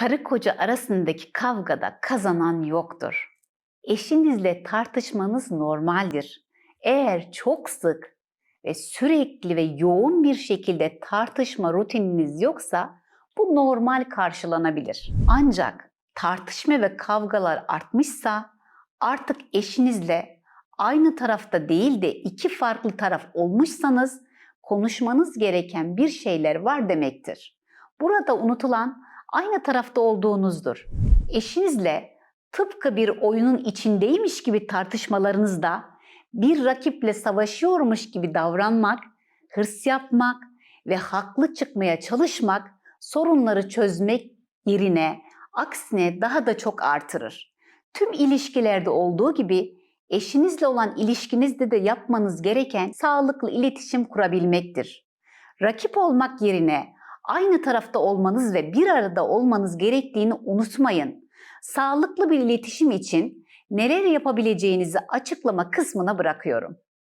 Karı koca arasındaki kavgada kazanan yoktur. Eşinizle tartışmanız normaldir. Eğer çok sık ve sürekli ve yoğun bir şekilde tartışma rutininiz yoksa bu normal karşılanabilir. Ancak tartışma ve kavgalar artmışsa artık eşinizle aynı tarafta değil de iki farklı taraf olmuşsanız konuşmanız gereken bir şeyler var demektir. Burada unutulan aynı tarafta olduğunuzdur. Eşinizle tıpkı bir oyunun içindeymiş gibi tartışmalarınızda bir rakiple savaşıyormuş gibi davranmak, hırs yapmak ve haklı çıkmaya çalışmak sorunları çözmek yerine aksine daha da çok artırır. Tüm ilişkilerde olduğu gibi eşinizle olan ilişkinizde de yapmanız gereken sağlıklı iletişim kurabilmektir. Rakip olmak yerine aynı tarafta olmanız ve bir arada olmanız gerektiğini unutmayın. Sağlıklı bir iletişim için neler yapabileceğinizi açıklama kısmına bırakıyorum.